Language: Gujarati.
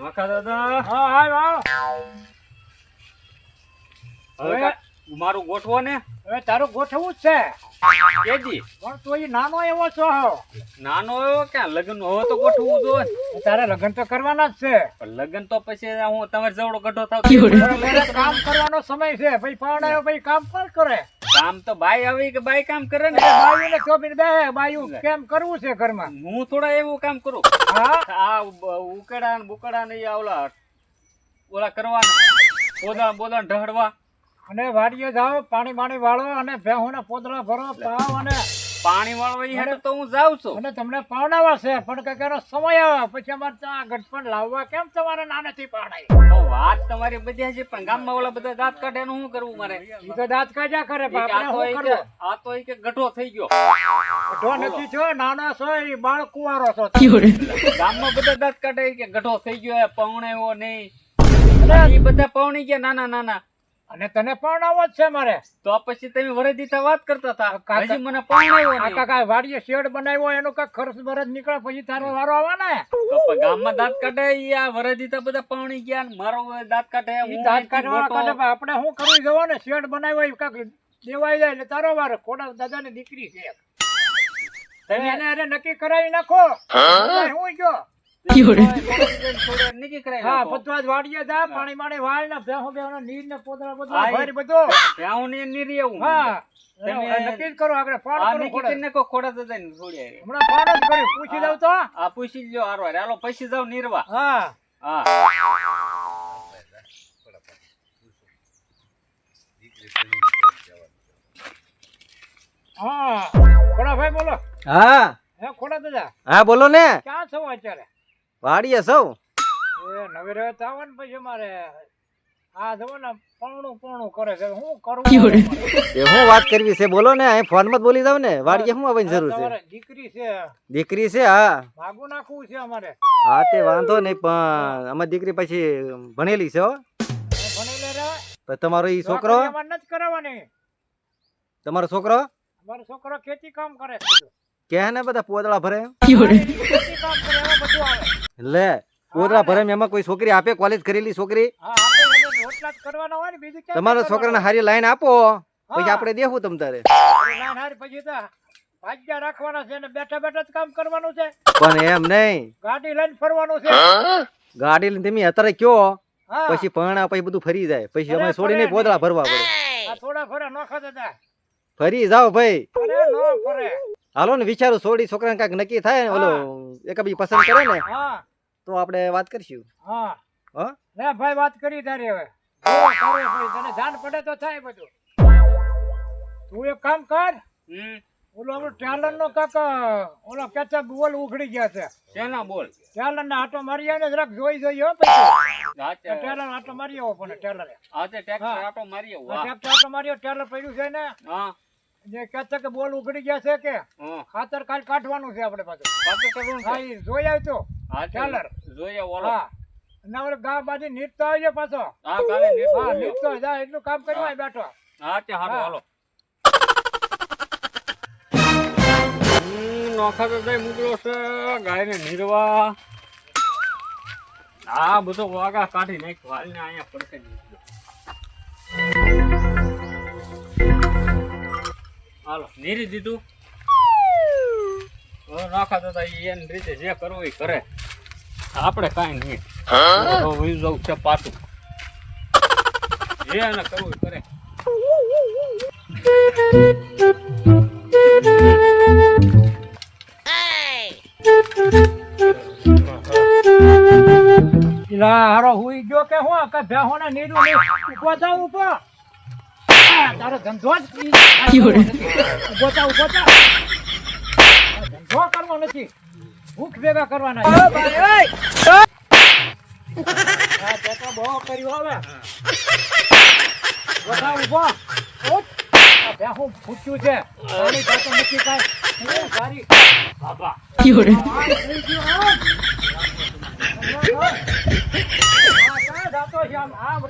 નોખા દાદા. હા આવ આવ હવે હવે- મારું ગોઠવો ને. હવે તારું ગોઠવવું જ છે. કેજી. પણ તું એ નાનો એવો છો નાનો એવો ક્યાં? લગ્ન હવે તો ગોઠવું ને. તારે લગ્ન તો કરવાના જ છે. પણ લગ્ન તો પછી હું તમારે જવડો ગઢો થાવ. કામ કરવાનો સમય છે. ભાઈ ભાઈ કામ પણ કરે? કામ તો બાઈ આવી કે બાઈ કામ કરે ને બાયુને ચોપીને બે બાયું કેમ કરવું છે ઘરમાં? હું થોડા એવું કામ કરું. હા? આ ઉકેડા ને બુકડા ને ઓલા ઓલા કરવાના. પોદા બોદા ઢહડવા. અને વાડીએ જાઓ પાણી પાણી વાળો અને ભેહુંના પોદળા ભરો પાવ અને પાણી વાળવા હેડે તો હું જાઉં છું. અને તમને પાવડાવા છે પણ કંઈક એનો સમય આવે. પછી અમારે ત્યાં ગઢપણ લાવવા કેમ તમારે નાનેથી પાડાય? તો વાત તમારી બધી છે પણ ગામમાં ઓલા બધા દાંત કાઢે નું શું કરવું મારે? ઈ તો દાંત કાઢ્યા કરે આપણે તો શું કે- આ તો કે ગઢો થઈ ગયો. ગઢો નથી છો નાનો છો ઈ બાળ કુવારો છો. ગામમાં બધા દાંત કાઢે કે ગઢો થઈ ગયો પૌણેવો નહીં. બધા પૌણી ગયા નાના નાના. અને તને પરણાવો જ છે મારે. તો પછી તમે વરદીતા વાત કરતા હતા. કાકા- હજી મને પણ આવ્યો કાકા વાડીએ શેડ બનાવ્યો એનો કઈ ખર્ચ બરચ નીકળે પછી તારો વારો આવે ને? તો પણ ગામમાં દાંત કાઢે ઈ આ વરદીતા બધા પાણી ગયા ને મારો દાંત કાઢે હું દાંત કાઢવા કાઢે આપણે શું કરવું? જવો ને શેડ બનાવ્યો એ કાક દેવાઈ જાય એટલે તારો વારો. ખોડા દાદાની દીકરી છે. તમે એને નક્કી કરાવી નાખો. હું? ગયો હા નાખો. વાડીએ જા પાણી માણી વાળ ને ભેહો ભેહો નીર ને પોદરા હા, ભરી બધું. ત્યાં ને ની રહે હા. નક્કી કરો આગળ આ કરો ખોડા. કરીને કો ખોડા દાદાને છોડી હમણાં ફાળ જ કર્યું. પૂછી દઉં તો. આ પૂછી લ્યો હારો હાલો પછી જાવ નીરવા. હા. હા. હા. ખોડા ભાઈ બોલો. હા. ખોડા દાદા હા બોલો ને. ક્યાં છો અત્યારે? વાડીએ સૌ? એ પછી મારે આ ને પણું પણું કરે છે. હું કરું એ હું વાત કરવી છે? બોલો ને અહીં ફોનમાં જ બોલી જાવ ને. વાડીએ શું આવવાની જરૂર છે? દીકરી છે. દીકરી છે હા. ભાગું નાખવું છે અમારે. હા તે વાંધો નહીં પણ અમારી દીકરી પછી ભણેલી છે હો. રે તમારો ઈ છોકરો? નથી કરાવવાની. તમારો છોકરો? અમારો છોકરો ખેતી કામ કરે છે. કે ને બધા પોદળા ભરે? ખેતી કામ કરે બધું આવે. લે કોટલા ભરે એમાં કોઈ છોકરી આપે કોલેજ કરેલી છોકરી? તમારા? છોકરાને હારી લાઈન આપો પછી. આપણે દેવું તમ તારે. અરે ના ના, પછી તો ભાગ્યા રાખવાના છે ને બેઠા બેઠા જ કામ કરવાનું છે. પણ એમ નહીં. ગાડી લઈને ફરવાનું છે. ગાડી લઈને તમે અત્યારે કયો? પછી પરણા પછી બધું ફરી જાય. પછી અમે છોડીને પોદળા ભરવા પડે. થોડા ફરે નોખા દાદા ફરી જાઓ ભાઈ. હાલો ને વિચારું છોડી છોકરાને કાંઈક નક્કી થાય ને ઓલો એકાબી પસંદ કરે ને. તો આપણે વાત કરશું? હા. હા? લે ભાઈ વાત કરી તારી હવે. તને જાણ પડે તો થાય બધું. તું એક કામ કર ઓલો આપણો ટેલર નો કાક ઓલો કેચઅપ બોલ ઉખડી ગયા છે. શેના બોલ? ટેલર ને આટો મારી આવીને જરાક જોઈ જોઈએ હો પછી. ટેલર આટો મારી આવો પણ ટેલરે. આ તે આટો મારી આવો. ટ્રેક્ટર આટો માર્યો ટેલર પડ્યું છે ને? હા. જે કહે છે કે બોલ ઉખડી ગયા છે કે હા. ખાતર કાલ કાઢવાનું છે આપણે પાછું. હા જોઈ આવતો હા, તે જોઈએ ઓલો. ના ઓલો ગા બાજુ નીચતો આવજો પાછો. હા, નીકળું હા છું. નીચતો જા. એટલું કામ કરવા બેઠો. હા, તે હાલો. હમ, નોખા તો મોકલ્યો છે ગાયને નીરવા. આ બધો વાગા કાઢી નાખ વાલને અહીંયા પડકે નીકળ્યો. હાલો નીરી દીધું. નોખા તો એની રીતે જે કરવું એ કરે. આપણે કાંઈ નહીં. વયું જવું છે પાછું. જે એને કરવું એ કરે. લા હારો હુઈ ગયો કે હું? કે ભેહો ને નીરું નહીં. ઊભો ઊભો. તારો ધંધો જ ઊભો આ ધંધો કરવો નથી. ભૂખ ભેગા કરવાના છે. હા તે તો બહુ કર્યું હવે. ઊભો થા ઊભો ઉઠ. આ ભેહું ફૂટ્યું છે. પાણી થતું નથી કાંઈ. એ સારી. બાબા આ થઈ ગયું આમ.